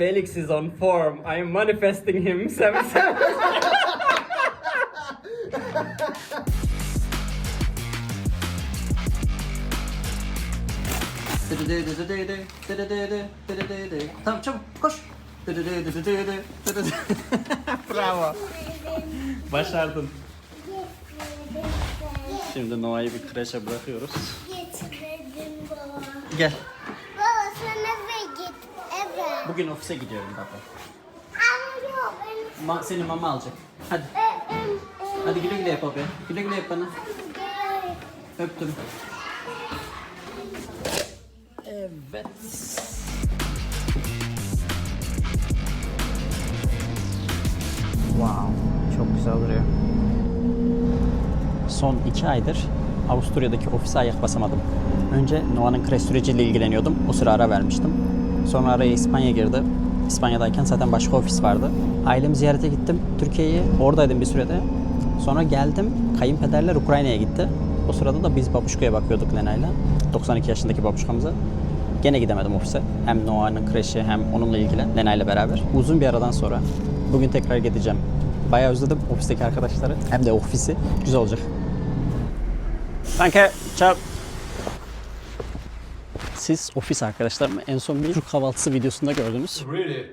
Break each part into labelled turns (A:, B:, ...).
A: Felix is on form. I am manifesting him. Seven seven.
B: Tamam çabuk koş. Bravo. Başardın. Şimdi Noah'yı bir kreşe bırakıyoruz.
C: Baba.
B: Gel.
C: Baba sen eve git eve.
B: Bugün ofise gidiyorum baba. Ma seni mama alacak. Hadi.
C: Ben... ben-
B: Hadi güle güle yap abi. Güle güle yap bana. Öptüm. Evet. Wow, çok güzel duruyor. Son iki aydır Avusturya'daki ofise ayak basamadım. Önce Noah'nın kreş süreciyle ilgileniyordum. O sıra ara vermiştim. Sonra araya İspanya girdi. İspanya'dayken zaten başka ofis vardı. Ailemi ziyarete gittim Türkiye'ye. Oradaydım bir sürede. Sonra geldim. Kayınpederler Ukrayna'ya gitti. O sırada da biz babuşkaya bakıyorduk Lena'yla. 92 yaşındaki babuşkamıza. Gene gidemedim ofise. Hem Noah'nın kreşi hem onunla ilgili Lena ile beraber. Uzun bir aradan sonra bugün tekrar gideceğim. Bayağı özledim ofisteki arkadaşları. Hem de ofisi. Güzel olacak. Danke. Ciao. Siz ofis arkadaşlarımı en son bir Türk kahvaltısı videosunda gördünüz.
D: Really?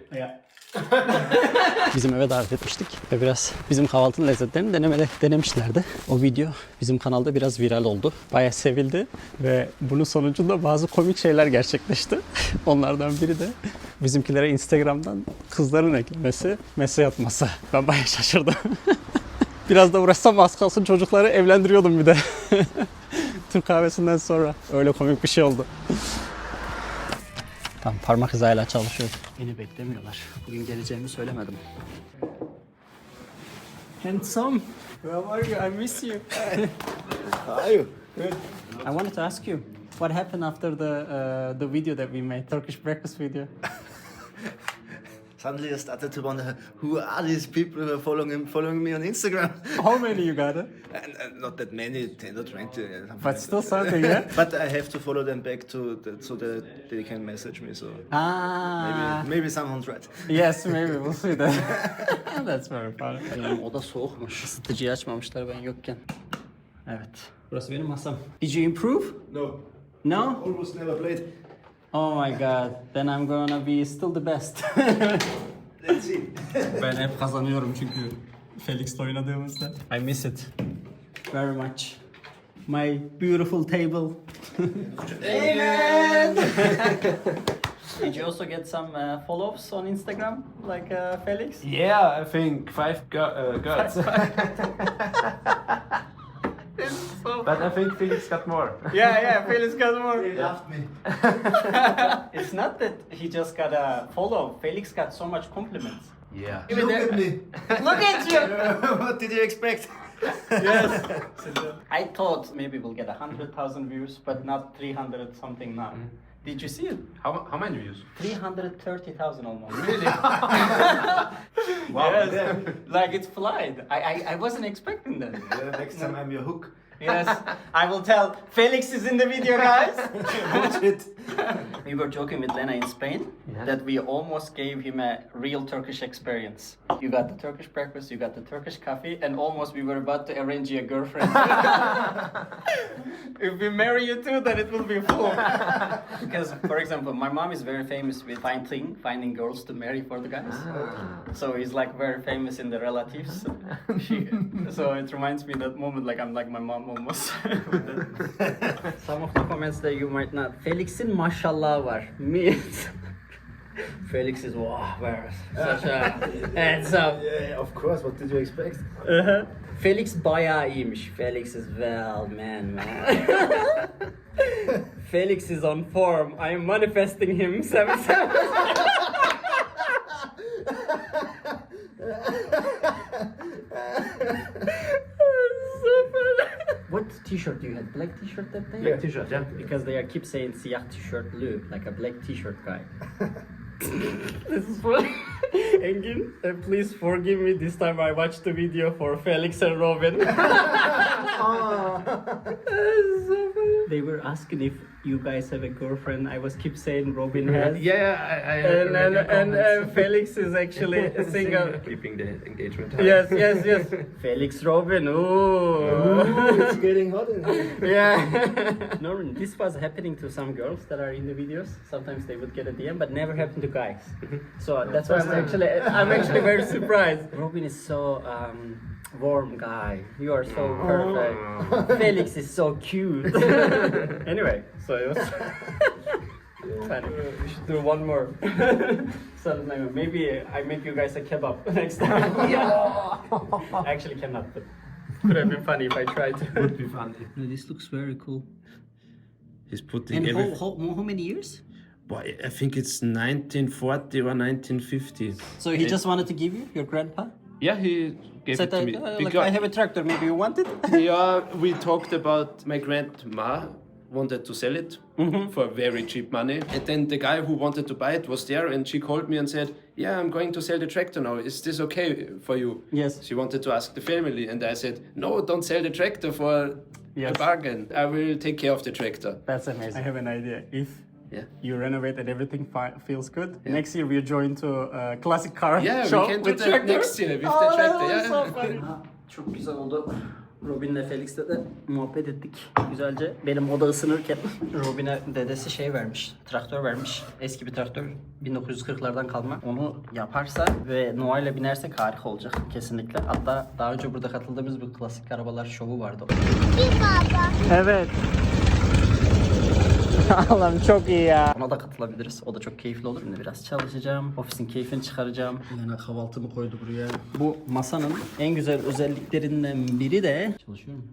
B: Bizim eve davet etmiştik ve biraz bizim kahvaltının lezzetlerini denemede denemişlerdi. O video bizim kanalda biraz viral oldu. Bayağı sevildi ve bunun sonucunda bazı komik şeyler gerçekleşti. Onlardan biri de bizimkilere Instagram'dan kızların eklemesi, mesaj atması. Ben bayağı şaşırdım. biraz da uğraşsam az kalsın çocukları evlendiriyordum bir de. Türk kahvesinden sonra. Öyle komik bir şey oldu. Tamam parmak hizayla çalışıyor. Beni beklemiyorlar. Bugün geleceğimi söylemedim. Handsome. Where are you? I miss you.
D: How are you?
B: Good. I wanted to ask you, what happened after the uh, the video that we made, Turkish breakfast video?
D: Suddenly I started to wonder who are these people who are following following me on Instagram?
B: How many you got? It?
D: and, and not that many, 10 or 20. something
B: But
D: like
B: still
D: that.
B: something, yeah.
D: But I have to follow them back to the, so that they can message me. So
B: Ah.
D: maybe, maybe someone's right.
B: Yes, maybe we'll see that. That's very funny. Benim oda soğukmuş. Isıtıcıyı açmamışlar ben yokken. Evet. Burası benim masam. Did you improve?
D: No,
B: No?
D: almost never played.
B: Oh my god. Then I'm gonna be still the best.
D: Let's see.
B: ben hep kazanıyorum çünkü Felix'le oynadığımızda. I miss it very much. My beautiful table. Amen. Did you also get some uh, follows on Instagram like uh, Felix?
E: Yeah, I think five go- uh, girls. but I think Felix got more.
B: Yeah, yeah, Felix got more.
D: They loved me.
B: It's not that he just got a follow. Felix got so much compliments.
E: Yeah.
D: Look at me.
B: Look at you!
D: what did you expect?
B: yes. I thought maybe we'll get a hundred thousand views, but not three hundred something now. Did you see it?
E: How, how many views?
B: Three hundred thirty thousand almost.
E: Really?
B: wow. Yes. like it's flied. I, I I wasn't expecting that.
D: Uh, next time I'm your hook.
B: Yes. I will tell. Felix is in the video, guys.
D: Watch it.
B: we were joking with Lena in Spain
E: Yeah.
B: that we almost gave him a real Turkish experience. You got the Turkish breakfast, you got the Turkish coffee, and almost we were about to arrange you a girlfriend. if we marry you too, then it will be full. because, for example, my mom is very famous with finding finding girls to marry for the guys. Ah. So he's like very famous in the relatives. She, so it reminds me that moment, like I'm like my mom that. Some of the comments that you might not. Felix'in maşallah var. Me. Felix is wow, where such a handsome.
D: Yeah, of course. What did you expect?
B: Uh-huh. Felix bayağı iyiymiş. Felix is well man man. Felix is on form. I am manifesting him. Seven seven. T-shirt you had Black t-shirt that day?
E: Black t-shirt, yeah.
B: Because they are keep saying siyah t-shirt Lou, like a black t-shirt guy. this is funny. Engin, uh, please forgive me. This time I watched the video for Felix and Robin. so funny. they were asking if you guys have a girlfriend. I was keep saying Robin has.
E: Yeah, I, I
B: And and, and uh, Felix is actually single.
E: Keeping the engagement.
B: yes, yes, yes. Felix Robin. Ooh.
D: it's getting hot in here.
B: yeah. Norman, this was happening to some girls that are in the videos. Sometimes they would get a DM, but never happened to guys. So that's why I'm actually I'm actually very surprised. Robin is so um, warm guy. You are so mm. perfect. Oh. Felix is so cute. anyway, so it was funny. We should do one more. so maybe I make you guys a kebab next time. I actually cannot, but could have been funny if I tried to.
E: Would be funny.
B: No, This looks very cool.
E: He's putting
B: And
E: every.
B: how, how, how many years?
E: Boy, I think it's 1940 or 1950.
B: So he just wanted to give you your grandpa?
E: Yeah, he gave
B: Said
E: it to
B: that,
E: me.
B: uh, like,
E: Because-
B: I have a tractor, maybe you want it?
E: yeah, we talked about my grandma wanted to sell it for very cheap money. And then the guy who wanted to buy it was there and she called me and said, Yeah, I'm going to sell the tractor now. Is this okay for you?
B: Yes.
E: She wanted to ask the family and I said, No, don't sell the tractor for
B: Yes.
E: a bargain. I will take care of the tractor.
B: That's amazing. I have an idea. If
E: Yeah.
B: you renovate and everything fi- feels good, next year we join to a classic car
E: Yeah, we
B: shop
E: can do
B: with
E: that
B: tractor.
E: next year with the
B: Oh, that
E: tractor, yeah.
B: so funny. Çok güzel oldu. Robin'le Felix'le de muhabbet ettik güzelce. Benim oda ısınırken Robin'e dedesi şey vermiş, traktör vermiş. Eski bir traktör, 1940'lardan kalma. Onu yaparsa ve Noah'yla binersek harika olacak kesinlikle. Hatta daha önce burada katıldığımız bir klasik arabalar şovu vardı.
C: Bir baba.
B: Evet. Allah'ım çok iyi ya. Ona da katılabiliriz. O da çok keyifli olur. Şimdi biraz çalışacağım. Ofisin keyfini çıkaracağım. Yine kahvaltımı koydu buraya. Bu masanın en güzel özelliklerinden biri de... Çalışıyorum.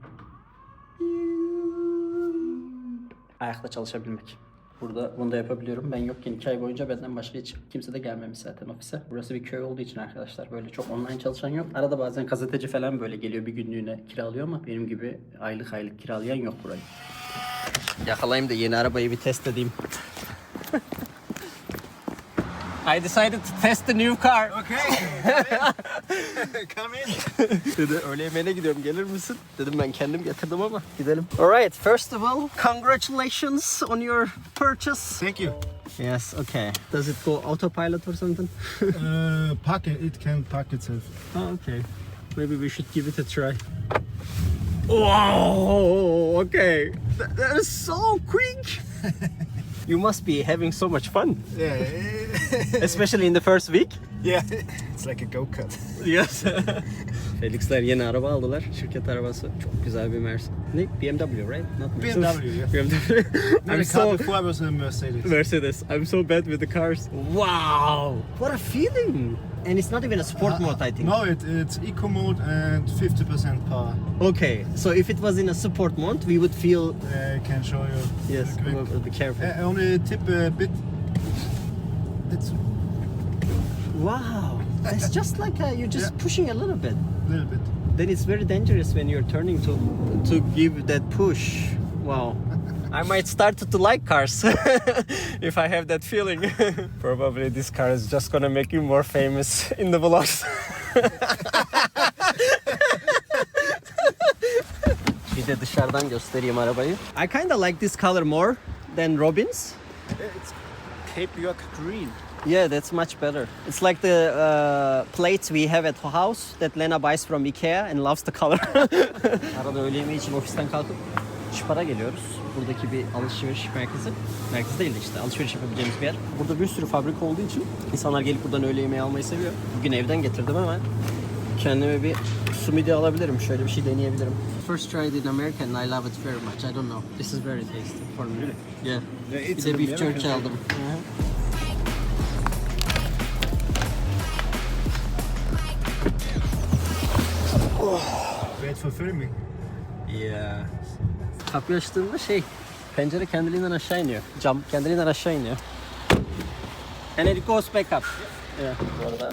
B: Ayakta çalışabilmek. Burada bunu da yapabiliyorum. Ben yokken iki ay boyunca benden başka hiç kimse de gelmemiş zaten ofise. Burası bir köy olduğu için arkadaşlar böyle çok online çalışan yok. Arada bazen gazeteci falan böyle geliyor bir günlüğüne kiralıyor ama benim gibi aylık aylık kiralayan yok burayı. Yakalayayım da yeni arabayı bir test edeyim. I decided to test the new car. Okay.
D: Come in.
B: Dedi öğle yemeğine gidiyorum gelir misin? Dedim ben kendim getirdim ama gidelim. Alright, first of all, congratulations on your purchase.
F: Thank you.
B: Yes, okay. Does it go autopilot or something?
F: Uh, park it, it can park itself.
B: oh, okay. Maybe we should give it a try. Wow, okay. That, that is so quick. you must be having so much fun,
F: Yeah,
B: especially in the first week.
F: yeah. It's like a go kart.
B: Yes. Felix'ler yeni araba aldılar. Şirket arabası. Çok güzel bir Mercedes. Ne? BMW, right? Not Mercedes.
F: BMW, yeah.
B: BMW.
F: I'm
B: so
F: before I was a Mercedes.
B: Mercedes. I'm so bad with the cars. Wow. What a feeling. And it's not even a sport mode, I think.
F: No, it, it's eco mode and 50% power.
B: Okay. So if it was in a sport mode, we would feel.
F: I can show you.
B: Yes. We'll, be careful.
F: Uh, only tip a bit. It's
B: Wow. It's just like uh you're just
F: Yeah.
B: pushing a little bit.
F: a little bit.
B: then it's very dangerous when you're turning to to give that push. Wow. I might start to like cars if I have that feeling. Probably this car is just gonna make you more famous in the vlogs. Bir de dışarıdan göstereyim arabayı. I kinda like this color more than Robin's.
F: It's Cape York green.
B: Yeah, that's much better. It's like the uh, plates we have at house that Lena buys from Ikea and loves the color. Arada öğle yemeği için ofisten kalkıp Şıpar'a geliyoruz. Buradaki bir alışveriş merkezi. Merkez değil de işte alışveriş yapabileceğimiz bir yer. Burada bir sürü fabrika olduğu için insanlar gelip buradan öğle yemeği almayı seviyor. Bugün evden getirdim hemen. Kendime bir sumidi alabilirim. Şöyle bir şey deneyebilirim. First tried in America and I love it very much. I don't know. This is very tasty for me. Yeah.
F: Yeah,
B: Bir de beef jerky aldım.
F: Wait for filming.
B: Yeah. Kapıyı açtığımda şey, pencere kendiliğinden aşağı iniyor. Cam kendiliğinden aşağı iniyor. And it goes back up. Yeah. Bu arada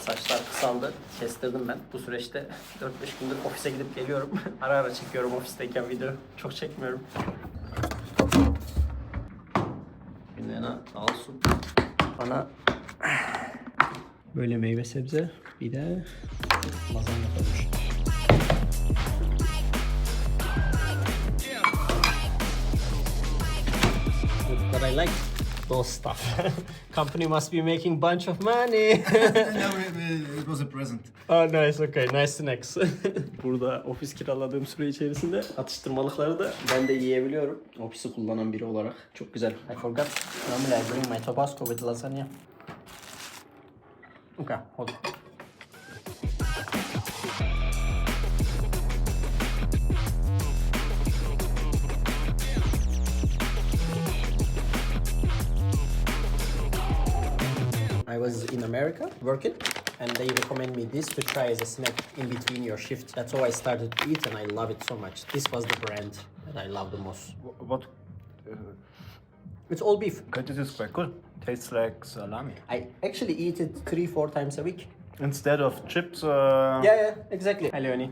B: saçlar kısaldı. Kestirdim ben. Bu süreçte 4-5 gündür ofise gidip geliyorum. ara ara çekiyorum ofisteyken video. Çok çekmiyorum. Günlerine al. Bana böyle meyve sebze bir de lazanya koymuş. I like those stuff. Company must be making bunch of money.
F: no, it was a present.
B: oh nice, okay, nice snacks. Burada ofis kiraladığım süre içerisinde atıştırmalıkları da ben de yiyebiliyorum. Ofisi kullanan biri olarak. Çok güzel. I forgot. Normally I bring my Tabasco with lasagna. Okay, hold on. I was in America working, and they recommend me this to try as a snack in between your shifts. That's how I started to eat, and I love it so much. This was the brand that I love the most.
G: What? Uh,
B: It's all beef.
G: this is quite good. Tastes like salami.
B: I actually eat it three, four times a week.
G: Instead of chips. Uh,
B: Yeah, yeah, exactly. Hi Leonie.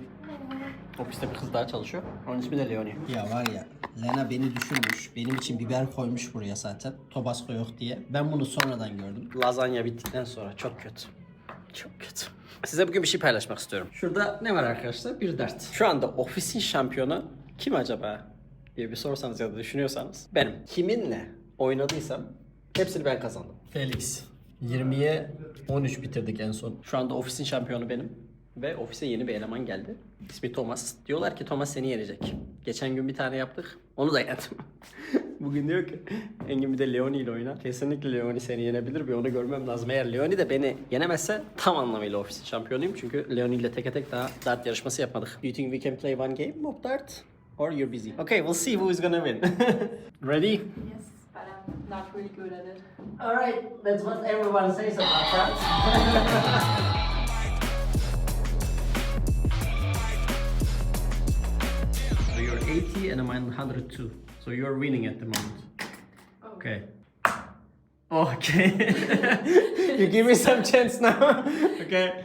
B: Ofiste bir kız daha çalışıyor. Onun ismi de Leonie. Ya var ya, Lena beni düşünmüş. Benim için biber koymuş buraya zaten. Tabasco yok diye. Ben bunu sonradan gördüm. Lazanya bittikten sonra çok kötü. Çok kötü. Size bugün bir şey paylaşmak istiyorum. Şurada ne var arkadaşlar? Bir dert. Şu anda ofisin şampiyonu kim acaba diye bir sorsanız ya da düşünüyorsanız benim. Kiminle oynadıysam hepsini ben kazandım. Felix. 20'ye 13 bitirdik en son. Şu anda ofisin şampiyonu benim. Ve ofise yeni bir eleman geldi. İsmi Thomas. Diyorlar ki Thomas seni yenecek. Geçen gün bir tane yaptık. Onu da yendim. Bugün diyor ki Engin bir de Leoni ile oyna. Kesinlikle Leoni seni yenebilir. Bir onu görmem lazım. Eğer Leoni de beni yenemezse tam anlamıyla ofisin şampiyonuyum. Çünkü Leoni ile teke tek daha dart yarışması yapmadık. Do you think we can play one game of dart? Or you're busy? Okay, we'll see who is gonna win. Ready?
H: Yes, but I'm not really good at it.
B: Alright, that's what everyone says about that. so you're 80 and I'm 102. So you're winning at the moment. Oh. Okay. Okay. you give me some chance now. okay.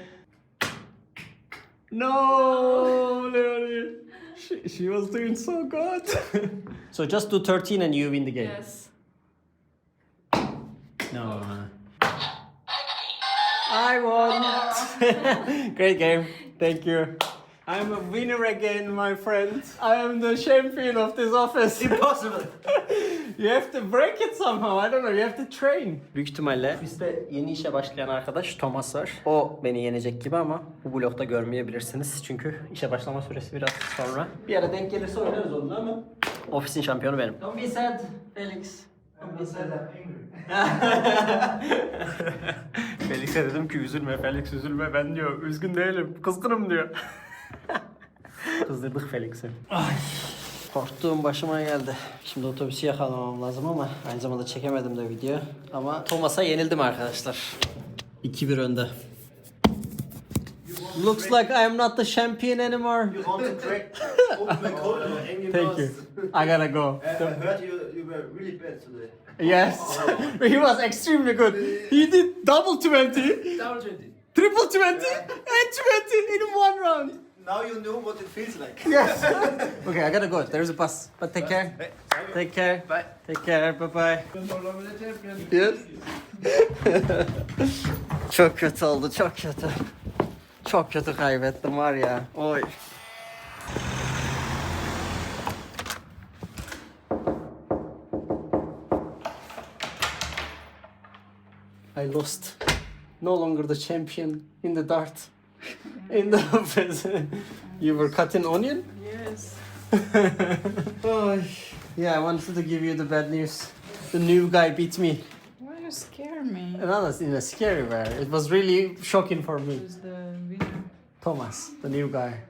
B: No, Leonie. She, she was doing so good. so just do 13 and you win the game.
H: Yes.
B: No. Uh, I won. Great game. Thank you. I'm a winner again, my friend. I am the champion of this office. Impossible. you have to break it somehow. I don't know. You have to train. Büyük ihtimalle ofiste yeni işe başlayan arkadaş Thomas var. O beni yenecek gibi ama bu blokta görmeyebilirsiniz. Çünkü işe başlama süresi biraz sonra. Bir ara denk gelirse oynarız onunla ama ofisin şampiyonu benim. Don't be sad, Felix. Don't be sad. Felix'e dedim ki üzülme Felix üzülme ben diyor üzgün değilim kızgınım diyor. Kızdırdık Felix'i. Ay. Korktuğum başıma geldi. Şimdi otobüsü yakalamam lazım ama aynı zamanda çekemedim de video. Ama Thomas'a yenildim arkadaşlar. 2-1 önde. Looks like I am not the champion anymore.
G: You want to crack open code?
B: Thank you. I gotta go.
G: I heard you, you were really bad today.
B: Yes. he was extremely good. He did double 20,
E: Double 20.
B: triple 20, and 20 in one round.
G: Now you know what it feels like.
B: Yes. okay, I gotta go. There's a bus. But take care. Take care.
G: Bye.
B: Take care. Bye bye. Yes. çok kötü oldu. Çok kötü. Çok kötü kaybettim var ya. Oy. I lost. No longer the champion in the dart In the office. you were cutting onion?
H: Yes.
B: Oh, yeah, I wanted to give you the bad news. The new guy beat me.
H: Why you scare me?
B: Not in a scary way. It was really shocking for me.
H: Who's the winner?
B: Thomas, the new guy.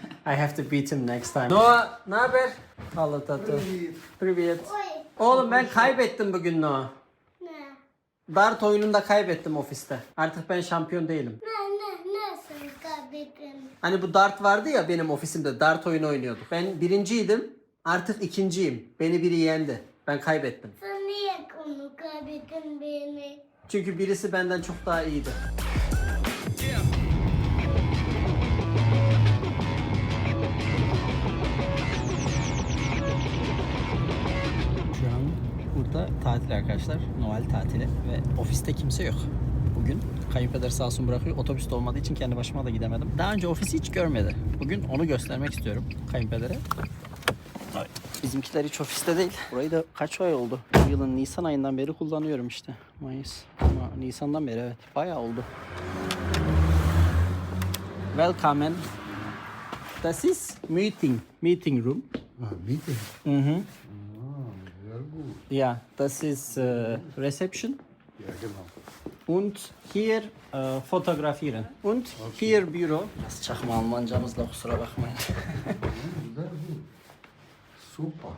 B: I have to beat him next time. Noah, ne haber? Allah tatlı. Привет.
C: Oy.
B: Oğlum ben kaybettim bugün Noah.
C: Ne?
B: Dart oyununda kaybettim ofiste. Artık ben şampiyon değilim.
C: Ne ne nasıl kaybettin?
B: Hani bu dart vardı ya benim ofisimde dart oyunu oynuyorduk. Ben birinciydim. Artık ikinciyim. Beni biri yendi. Ben kaybettim.
C: Sen niye onu kaybettin beni?
B: Çünkü birisi benden çok daha iyiydi. Şu an burada tatil arkadaşlar. Noel tatili ve ofiste kimse yok. Bugün kayınpeder sağ olsun bırakıyor. Otobüste olmadığı için kendi başıma da gidemedim. Daha önce ofisi hiç görmedi. Bugün onu göstermek istiyorum kayınpedere. Ay. Bizimkiler hiç ofiste değil. Burayı da kaç ay oldu? Bu yılın Nisan ayından beri kullanıyorum işte. Mayıs. Ama Nisan'dan beri evet. Bayağı oldu. Welcome. Das ist meeting. Meeting room.
F: Ah, meeting.
B: Mhm.
F: Ah, sehr gut.
B: Ja, das ist äh, Reception.
F: Ja, genau.
B: Und hier äh, fotografieren. Und hier Büro. Nasıl çakma Almancamızla kusura bakmayın.
F: Super.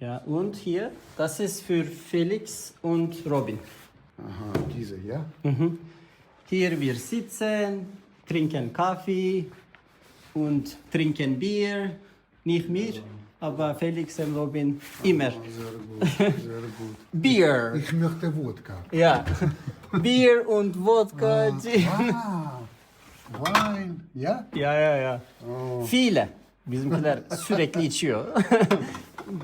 B: ja, und hier, das ist für Felix und Robin.
F: Aha, diese, ja?
B: Mhm. Hier wir sitzen, trinken Kaffee und trinken Bier. Nicht mir, aber Felix und Robin immer.
F: Sehr gut, sehr gut.
B: Bier.
F: Ich möchte Wodka.
B: Ja. Bier und Wodka. Gin.
F: Ah, Wein, ja?
B: Ya ya ya.
F: Oh.
B: Viele. Bizimkiler sürekli içiyor.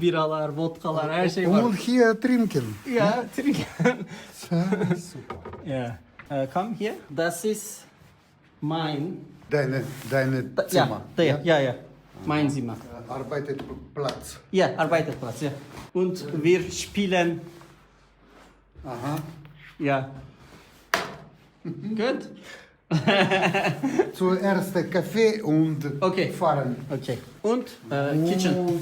B: Biralar, vodkalar, her şey var.
F: Und hier trinken.
B: Ya, trinken.
F: Super.
B: ja. Äh, komm hier. Das ist mein.
F: Deine, deine Zimmer.
B: Ja, der, ja, ja. Mein Zimmer.
F: Arbeitet Platz.
B: Ja, Arbeiterplatz, ja. Und wir spielen.
F: Aha.
B: Ja. Gut?
F: Zuerst Kaffee und
B: Okay.
F: fahren.
B: Okay. Und äh, Kitchen.
F: Oh.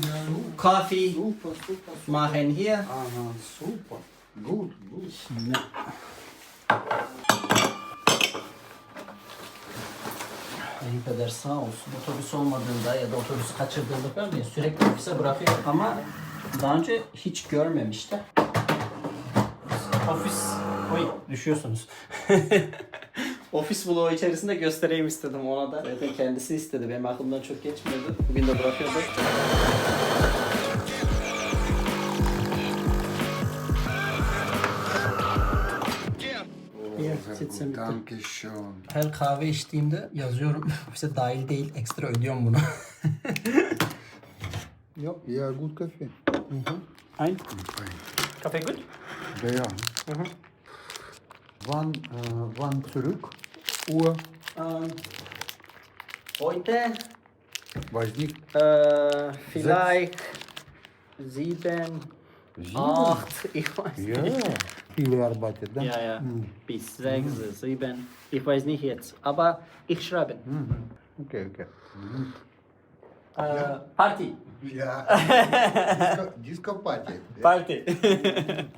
B: Kaffee
F: Super, super, super.
B: machen hier.
F: Aha, super. Gut, gut.
B: Kayınpeder sağ olsun otobüs olmadığında ya da otobüsü kaçırdığında diye sürekli ofise bırakıyor ama daha önce hiç görmemişti. Ofis, oy düşüyorsunuz. Ofis vlogu içerisinde göstereyim istedim ona da. Zaten kendisi istedi. Benim aklımdan çok geçmiyordu. Bugün de bırakıyordu.
F: Danke schön.
B: Her kahve içtiğimde yazıyorum. Ofise dahil değil, ekstra ödüyorum bunu.
F: Ja, ja gut Kaffee.
B: Ein
F: Fein.
B: Kaffee gut?
F: Ja. Wann, äh, wann zurück? Uhr?
B: Ähm, heute
F: Weiß nicht.
B: äh, vielleicht sieben,
F: Sieben?
B: acht, ich weiß
F: Ja.
B: nicht.
F: Viele arbeitet, ne?
B: Ja, ja, bis sechs, sieben, ich weiß nicht jetzt, aber ich schreibe.
F: Okay, okay.
B: Party.
F: Ja. Disco, Disco Party.
B: Parti.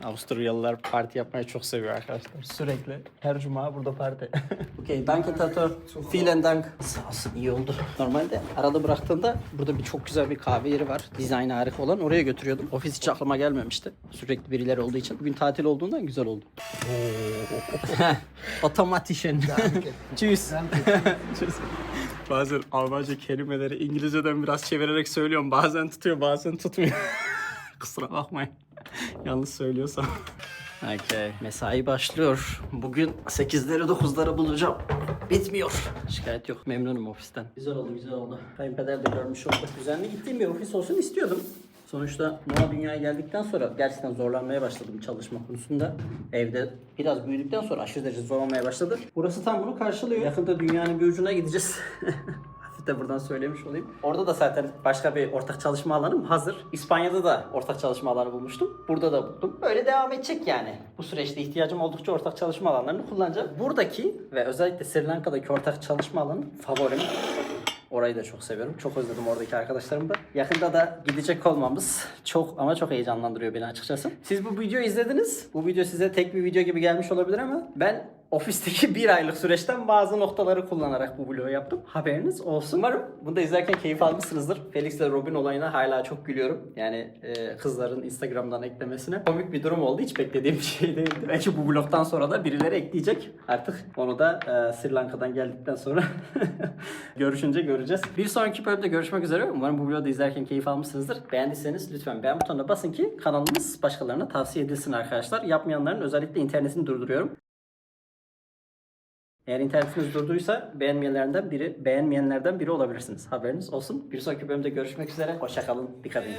B: Avusturyalılar parti yapmayı çok seviyor arkadaşlar. Sürekli her cuma burada parti. Okey, danke Tato. Vielen Dank. Sağ olsun, iyi oldu. Normalde arada bıraktığında burada bir çok güzel bir kahve yeri var. Dizaynı harika olan. Oraya götürüyordum. Ofis hiç aklıma gelmemişti. Sürekli birileri olduğu için. Bugün tatil olduğundan güzel oldu. Otomatischen. Tschüss. Tschüss. Bazen Almanca kelimeleri İngilizceden biraz çevirerek söylüyorum. Bazen tutuyor, bazen tutmuyor. Kusura bakmayın. Yanlış söylüyorsam. Okay. Mesai başlıyor. Bugün 8'leri 9'ları bulacağım. Bitmiyor. Şikayet yok. Memnunum ofisten. Güzel oldu, güzel oldu. Kayınpeder de görmüş oldu. Düzenli gittiğim bir ofis olsun istiyordum. Sonuçta Noah dünyaya geldikten sonra gerçekten zorlanmaya başladım çalışma konusunda. Evde biraz büyüdükten sonra aşırı derece zorlanmaya başladı. Burası tam bunu karşılıyor. Yakında dünyanın bir ucuna gideceğiz. De buradan söylemiş olayım. Orada da zaten başka bir ortak çalışma alanım hazır. İspanya'da da ortak çalışma alanı bulmuştum. Burada da buldum. Böyle devam edecek yani. Bu süreçte ihtiyacım oldukça ortak çalışma alanlarını kullanacağım. Buradaki ve özellikle Sri Lanka'daki ortak çalışma alanı favorim. Orayı da çok seviyorum. Çok özledim oradaki arkadaşlarımı da. Yakında da gidecek olmamız çok ama çok heyecanlandırıyor beni açıkçası. Siz bu videoyu izlediniz. Bu video size tek bir video gibi gelmiş olabilir ama ben ofisteki bir aylık süreçten bazı noktaları kullanarak bu vlogu yaptım. Haberiniz olsun. Umarım bunu da izlerken keyif almışsınızdır. Felix ile Robin olayına hala çok gülüyorum. Yani e, kızların Instagram'dan eklemesine. Komik bir durum oldu. Hiç beklediğim bir şey değildi. Belki bu vlogtan sonra da birileri ekleyecek. Artık onu da e, Sri Lanka'dan geldikten sonra görüşünce göreceğiz. Bir sonraki bölümde görüşmek üzere. Umarım bu vlogu da izlerken keyif almışsınızdır. Beğendiyseniz lütfen beğen butonuna basın ki kanalımız başkalarına tavsiye edilsin arkadaşlar. Yapmayanların özellikle internetini durduruyorum. Eğer internetiniz durduysa beğenmeyenlerden biri, beğenmeyenlerden biri olabilirsiniz. Haberiniz olsun. Bir sonraki bölümde görüşmek üzere. Hoşçakalın. Dikkat edin.